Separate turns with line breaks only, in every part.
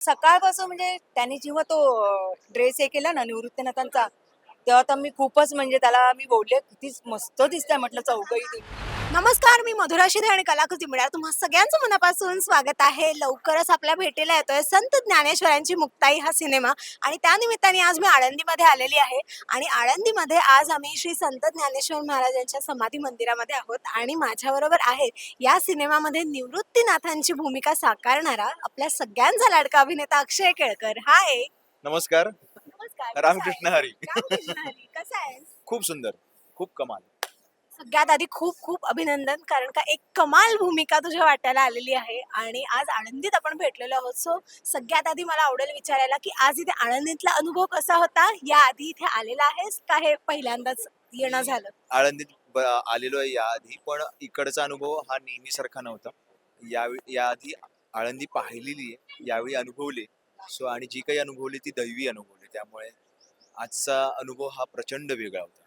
सकाळपासून म्हणजे त्यांनी जेव्हा तो ड्रेस हे केला ना निवृत्तीनाथांचा तेव्हा तर मी खूपच म्हणजे त्याला मी बोलले किती मस्त दिसतंय म्हटलं चौकही
नमस्कार मी मधुरा शिधे आणि कलाकृती मिळा तुम्हा सगळ्यांचं मनापासून स्वागत आहे. लवकरच आपल्या भेटीला येतोय संत ज्ञानेश्वरांची मुक्ताई हा सिनेमा आणि त्या निमित्ताने आज मी आळंदीमध्ये आलेली आहे. आणि आळंदीमध्ये आज आम्ही श्री संत ज्ञानेश्वर महाराजांच्या समाधी मंदिरामध्ये आहोत आणि माझ्याबरोबर आहेत या सिनेमामध्ये निवृत्तीनाथांची भूमिका साकारणारा आपल्या सगळ्यांचा लाडका अभिनेता अक्षय केळकर. हाय.
नमस्कार.
नमस्कार
रामकृष्ण
आहे?
हरी.
रामकृष्ण हरी कसा आहे
खूप सुंदर. खूप कमाल.
सगळ्यात आधी खूप खूप अभिनंदन कारण का एक कमाल भूमिका तुझ्या वाट्याला आलेली आहे आणि आज आळंदीत आपण भेटलेलो आहोत. सो सगळ्यात आधी मला आवडेल विचारायला की आज इथे आळंदीतला अनुभव कसा होता? या आधी इथे आलेला आहेस का हे पहिल्यांदाच येणं झालं?
आळंदीत आलेलो आहे याआधी पण इकडचा अनुभव हा नेहमीसारखा नव्हता. यावेळी याआधी आळंदी पाहिलेली आहे यावेळी अनुभवली. सो आणि जी काही अनुभवली ती दैवी अनुभवली त्यामुळे आजचा अनुभव हा प्रचंड वेगळा होता.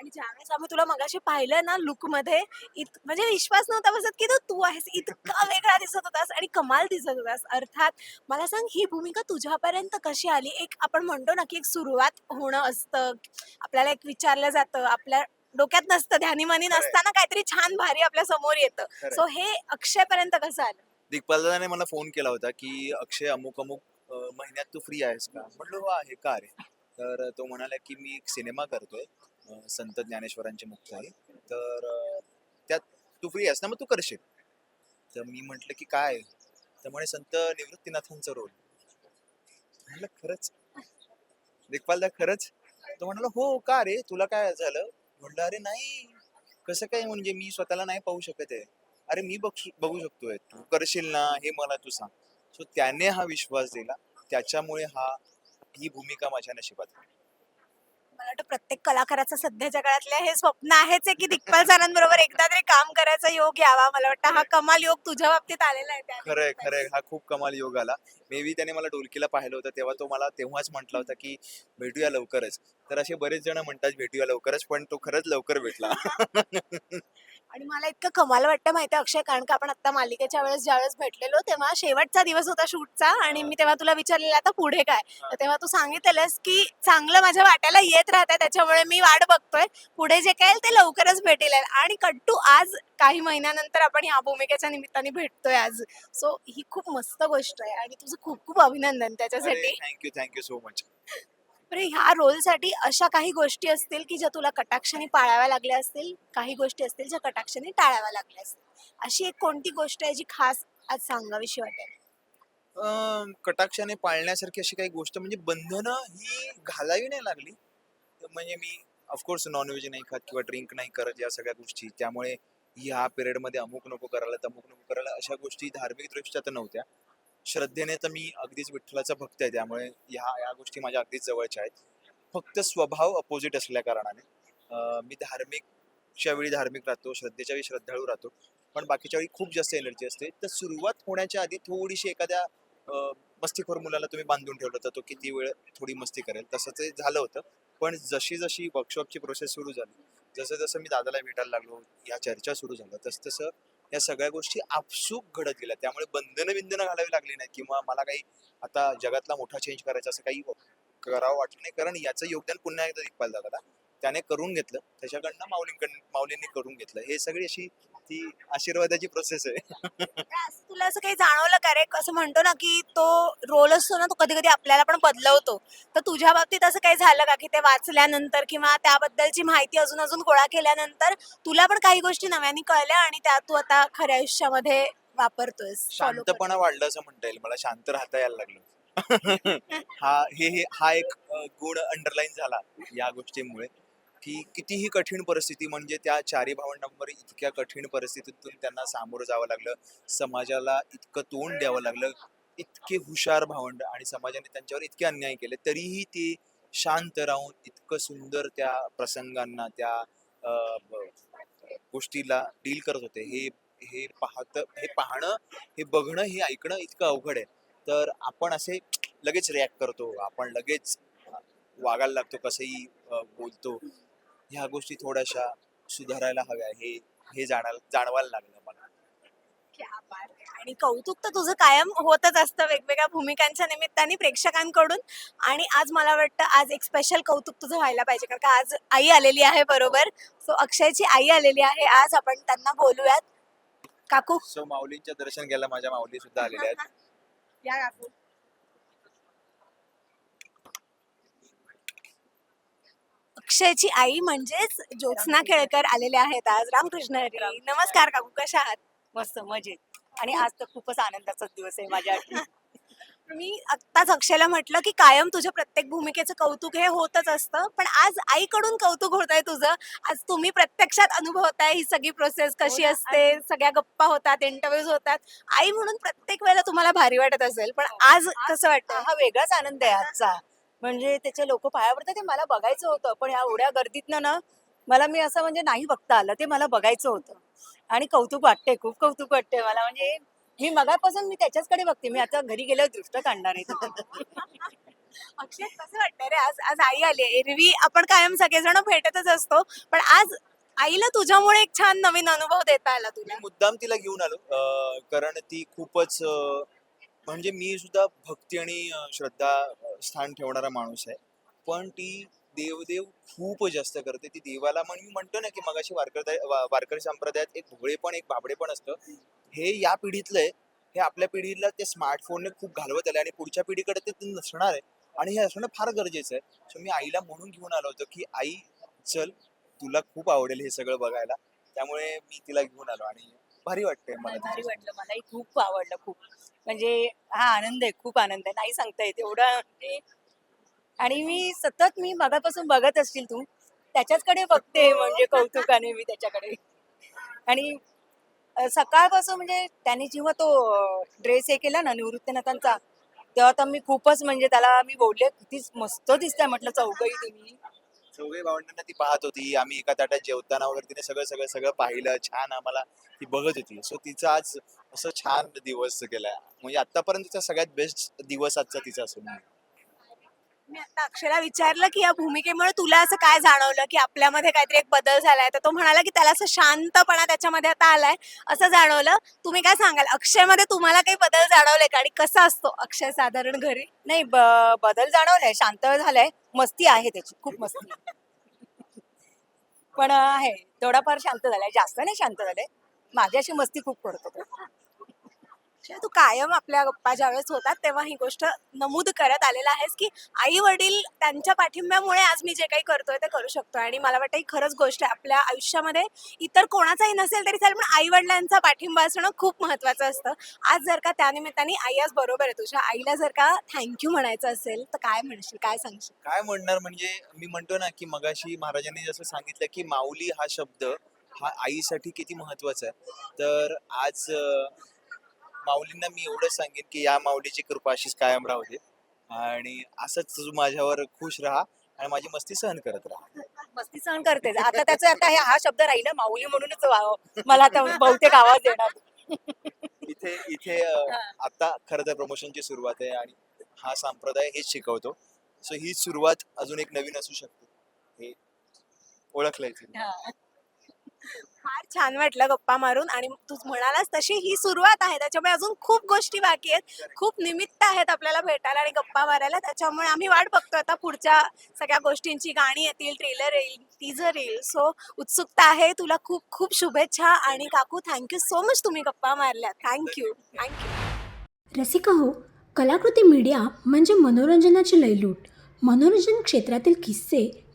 आणि ज्यावेळेस आम्ही तुला मगाशी पाहिलं ना लुकमध्ये इत म्हणजे विश्वास नव्हता बसत की तो तू आहेस. इतका वेगळा दिसत होतास आणि कमाल दिसत होतास. अर्थात मला सांग ही भूमिका तुझ्यापर्यंत कशी आली? एक आपण म्हणतो ना की एक सुरुवात होणं असतं. आपल्याला एक विचारलं जातं. आपल्या डोक्यात नसतं ध्यानीमानी नसताना काहीतरी छान भारी आपल्यासमोर येतं.
खरंय.
सो हे अक्षयपर्यंत कसं आलं?
दिग्पालदाने मला फोन केला होता की अक्षय अमुक अमुक अं, महिन्यात तू फ्री आहेस का? म्हटलं हो आहे. का रे? तर तो म्हणाला की मी एक सिनेमा करतोय. संत ज्ञानेश्वरांचे मुक्त आहे. तर त्यात तू फ्री आहेस ना मग तू करशील. तर मी म्हटलं की काय? तर म्हणे संत निवृत्तीनाथांचा रोल म्हटलं खरंच? देखपालदा खरंच? तो म्हणाला हो का रे? तुला काय झालं? म्हटलं अरे नाही. कसं काय म्हणजे मी स्वतःला नाही पाहू शकत आहे. अरे मी बघू बघू शकतोय. तू करशील ना? हे मला तू सांग. सो त्याने हा विश्वास दिला. त्याच्यामुळे हा ही भूमिका माझ्या नशिबात आली.
मला वाटतं प्रत्येक कलाकाराचं सध्याच्या काळातले हे स्वप्न आहेच आहे की दिग्पाल सरांबरोबर एकदा तरी काम करायचा योग यावा. मला वाटतं हा कमाल योग तुझ्या बाबतीत आलेला आहे त्या
खरंय खरंय. हा खूप कमाल योग आला. मे बी त्याने मला डोलकीला पाहिलं होतं तेव्हा तो मला तेव्हाच म्हटला होता की भेटूया लवकरच. तर असे बरेच जण म्हणतात भेटूया लवकरच पण तो खरंच लवकर भेटला.
आणि मला इतकं कमाल वाटतं माहिती अक्षय? कारण का आपण आता मालिकेच्या वेळेस ज्यावेळेस भेटलेलो तेव्हा शेवटचा दिवस होता शूटचा आणि मी तेव्हा तुला विचारलेलं आता पुढे काय? तर तेव्हा तू सांगितलेलंस की चांगलं माझ्या वाट्याला येत राहत त्याच्यामुळे मी वाट बघतोय. पुढे जे काय ते लवकरच भेटेल. आणि कट्टू आज काही महिन्यानंतर आपण ह्या भूमिकेच्या निमित्ताने भेटतोय आज. सो ही खूप मस्त गोष्ट आहे आणि तुझं खूप खूप अभिनंदन त्याच्यासाठी.
थँक्यू थँक्यू सो मच
बरं ह्या रोलसाठी अशा काही गोष्टी असतील की ज्या तुला कटाक्षाने पाळाव्या लागल्या असतील? काही गोष्टी असतील ज्या कटाक्षाने टाळाव्या लागल्या असतील? अशी एक कोणती गोष्ट आहे जी खास आज सांगावीशी वाटेल?
अं, कटाक्षाने पाळण्यासारखी अशी काही गोष्ट म्हणजे बंधनं ही घालावी नाही लागली. म्हणजे मी ऑफकोर्स नॉनव्हेज नाही खात किंवा ड्रिंक नाही करत या सगळ्या गोष्टी. त्यामुळे ह्या पिरियडमध्ये अमुक नको करायला तमुक नको करायला अशा गोष्टी धार्मिक दृष्ट्या तर नव्हत्या. श्रद्धेने तर मी अगदीच विठ्ठलाचा भक्त आहे त्यामुळे ह्या या गोष्टी माझ्या अगदीच जवळच्या आहेत. फक्त स्वभाव अपोजिट असल्या कारणाने मी धार्मिकच्या वेळी धार्मिक राहतो श्रद्धेच्या वेळी श्रद्धाळू राहतो पण बाकीच्या वेळी खूप जास्त एनर्जी असते. तर सुरुवात होण्याच्या आधी थोडीशी एखाद्या मस्तीखोर मुलाला तुम्ही बांधून ठेवलं तर तो किती वेळ थोडी मस्ती करेल तसं ते झालं होतं. पण जशी जशी वर्कशॉपची प्रोसेस सुरू झाली जसं जसं मी दादाला भेटायला लागलो या चर्चा सुरू झाल्या तसं तसं या सगळ्या गोष्टी आपसूक घडत गेल्या. त्यामुळे बंधनं बिंधनं घालावी लागली नाही किंवा मला काही आता जगातला मोठा चेंज करायचा असं काही करावं वाटलं नाही. कारण याचं योगदान पुन्हा एकदा दिग्पाल दादाला त्याने करून घेतलं. त्याच्याकडनं माऊलींकडनं माऊलींनी करून घेतलं. हे सगळी अशी ती आशीर्वादाची प्रोसेस आहे.
असं तुला असं काही जाणवलं का रे? असं म्हणतो ना की तो रोल असतो ना तो कधी कधी आपल्याला पण बदलवतो. तर तुझ्या बाबतीत असं काही झालं का की ते वाचल्यानंतर किंवा त्याबद्दलची माहिती अजून अजून गोळा केल्यानंतर तुला पण काही गोष्टी नव्याने कळल्या आणि त्या तू आता खऱ्या आयुष्यामध्ये वापरतोय
शांतपणा वाढलं असं म्हणता येईल. मला शांत राहता यायला लागलं हा हे हे हा एक अ, गुण अंडरलाईन झाला या गोष्टीमुळे. की कितीही कठीण परिस्थिती म्हणजे त्या चारी भावंडांवर इतक्या कठीण परिस्थितीतून त्यांना सामोरं जावं लागलं. समाजाला इतकं तोंड द्यावं लागलं. इतके हुशार भावंड आणि समाजाने त्यांच्यावर इतके अन्याय केले तरीही ते शांत राहून इतकं सुंदर त्या प्रसंगांना त्या गोष्टीला डील करत होते. हे हे पाहत हे पाहणं हे बघणं हे ऐकणं इतकं अवघड आहे. तर आपण असे लगेच रिॲक्ट करतो. आपण लगेच वागायला लागतो कसंही बोलतो. ह्या गोष्टी थोड्याशा सुधारायला हव्या हे हे जाणायला जाणवायला लागलं मला.
क्या बात आहे. आणि कौतुक तर तुझं कायम होतच असतं वेगवेगळ्या भूमिकांच्या निमित्ताने प्रेक्षकांकडून. आणि आज मला वाटतं आज एक स्पेशल कौतुक तुझं व्हायला पाहिजे कारण का आज आई आलेली आहे बरोबर. सो अक्षयची आई आलेली आहे. आज आपण त्यांना बोलूयात. काकू?
सो माऊलींच्या दर्शन घ्यायला माझ्या माऊली सुद्धा आलेल्या आहेत.
या काकू. अक्षयची आई म्हणजेच ज्योत्स्ना केळकर आलेल्या आहेत आज. रामकृष्ण हरी नमस्कार काकू कशा आहात?
मस्त मजेत. आणि आज तर खूपच आनंदाचाच दिवस आहे माझ्या
मी आत्ताच अक्षयला म्हटलं की कायम तुझ्या प्रत्येक भूमिकेचं कौतुक हे होतच असतं पण आज आईकडून कौतुक होत आहे तुझं. आज तुम्ही प्रत्यक्षात अनुभवताय ही सगळी प्रोसेस कशी
ना,
असते सगळ्या गप्पा होतात इंटरव्ह्यूज होतात. आई म्हणून प्रत्येक वेळेला तुम्हाला भारी वाटत असेल पण आज कसं वाटतं
हा वेगळाच आनंद आहे आजचा. म्हणजे त्याचे लोक पाया पडतात. ते मला बघायचं होतं पण ह्या एवढ्या गर्दीतनं ना मला मी असं म्हणजे नाही बघता आलं. ते मला बघायचं होतं. आणि कौतुक वाटते खूप कौतुक वाटते मला. म्हणजे मी मगापासून मी त्याच्याचकडे बघते. मी आता घरी गेल्यावर दृष्ट काढणार आहे.
अक्षय कसं वाटतं रे? आज आज आई आली आहे. एरवी आपण कायम सगळेजण भेटतच असतो. पण आज आईला तुझ्यामुळे एक छान नवीन अनुभव देता आला
मी
तुला
मुद्दाम तिला घेऊन आलो. अं, कारण ती खूपच अं, म्हणजे मी सुद्धा भक्ती आणि श्रद्धा स्थान ठेवणारा माणूस आहे. पण ती देवदेव खूप जास्त करते. ती देवाला म्हणून मी म्हणतो ना की मगाशी वारकर वारकरी संप्रदायात एक भोळे पण एक बाबडे पण असतं. हे या पिढीतलं आहे हे आपल्या पिढीला ते स्मार्टफोनने खूप घालवत आले आणि पुढच्या पिढीकडे ते ते नसणार आहे. आणि हे असणं फार गरजेचं आहे. सो मी आईला म्हणून घेऊन आलो होतो की आई चल तुला खूप आवडेल हे सगळं बघायला. त्यामुळे मी तिला घेऊन आलो आणि भारी वाटतंय मला
भारी. वाटलं मलाही खूप आवडलं खूप. म्हणजे हा आनंद आहे खूप आनंद आहे. नाही सांगता येत एवढा. म्हणजे आणि मी सतत मी मगापासून बघत असतील तू त्याच्याचकडे बघते म्हणजे कौतुकाने मी त्याच्याकडे. आणि अ, सकाळपासून म्हणजे त्याने जेव्हा तो ड्रेस हे केला ना निवृत्तीनाथांचा तेव्हा तर मी खूपच म्हणजे त्याला मी बोलले किती मस्त दिसतंय म्हटलं चौघही तुम्ही.
चौघे भावंडांना ती पाहत होती. आम्ही एका ताटात जेवताना वगैरे तिने सगळं सगळं सगळं पाहिलं. छान आम्हाला ती बघत होती. सो तिचा आज असं छान दिवस गेलाय. म्हणजे आतापर्यंतचा सगळ्यात बेस्ट दिवस आजचा तिचा असून.
मी आता अक्षरा विचारलं की या भूमिकेमुळे तुला असं काय जाणवलं की आपल्यामध्ये काहीतरी एक बदल झालाय? तर तो म्हणाला की त्याला असं शांतपणा त्याच्यामध्ये आता आलाय. असं जाणवलं. तुम्ही काय सांगाल? अक्षयमध्ये तुम्हाला काही बदल जाणवले का? आणि कसा असतो अक्षय साधारण घरी?
नाही ब- बदल जाणवलाय. शांत झालाय. मस्ती आहे त्याची. खूप मस्ती. पण आहे. थोडाफार शांत झालाय. जास्त नाही शांत झालाय माझ्याशी मस्ती खूप करतो तो.
म्हणजे तू कायम आपल्या गप्पा ज्यावेळेस होतात तेव्हा ही गोष्ट नमूद करत आलेला आहेस की आई वडील त्यांच्या पाठिंब्यामुळे आज मी जे काही करतोय ते करू शकतो आणि मला वाटतं ही खरंच गोष्ट आहे. आपल्या आयुष्यामध्ये इतर कोणाचाही नसेल तरी चालेल पण आई वडिलांचा पाठिंबा असणं खूप महत्वाचं असतं. आज जर का त्यानिमित्ताने आई आज बरोबर आहे तुझ्या आईला जर का थँक्यू म्हणायचं असेल तर काय म्हणशील? काय सांगशील?
काय म्हणणार? म्हणजे मी म्हणतो ना की मगाशी महाराजांनी जसं सांगितलं की माऊली हा शब्द हा आईसाठी किती महत्त्वाचा आहे. तर आज माऊलींना मी एवढं सांगेन की या माऊलीची कृपा अशीच कायम राहू दे. आणि असंच तू माझ्यावर खुश राहा आणि माझी मस्ती सहन करत राहा.
मस्ती सहन करते आता त्याचा आता हे- हा शब्द राहिला माऊली म्हणूनच वा- मला आता बहुतेक आवाज येणार.
इथे इथे अं, आता खरं तर प्रमोशनची सुरुवात आहे आणि हा संप्रदाय हेच शिकवतो. सो ही सुरुवात अजून एक नवीन असू शकते. हे ओळखलंय.
हा.
फार छान वाटलं गप्पा मारून आणि तू म्हणालास तशी ही सुरुवात आहे. त्याच्यामुळे अजून खूप गोष्टी बाकी आहेत. खूप निमित्त आहेत आपल्याला भेटायला आणि गप्पा मारायला. त्याच्यामुळे आम्ही वाट बघतो. आता पुढच्या सगळ्या गोष्टींची गाणी येतील ट्रेलर येईल टीजर येईल. सो उत्सुकता आहे. तुला खूप खूप शुभेच्छा आणि काकू थँक्यू सो मच तुम्ही गप्पा मारल्या थँक्यू थँक्यू
रसिका हो कलाकृती मीडिया म्हणजे मनोरंजनाची लयलूट. मनोरंजन क्षेत्रातील किस्से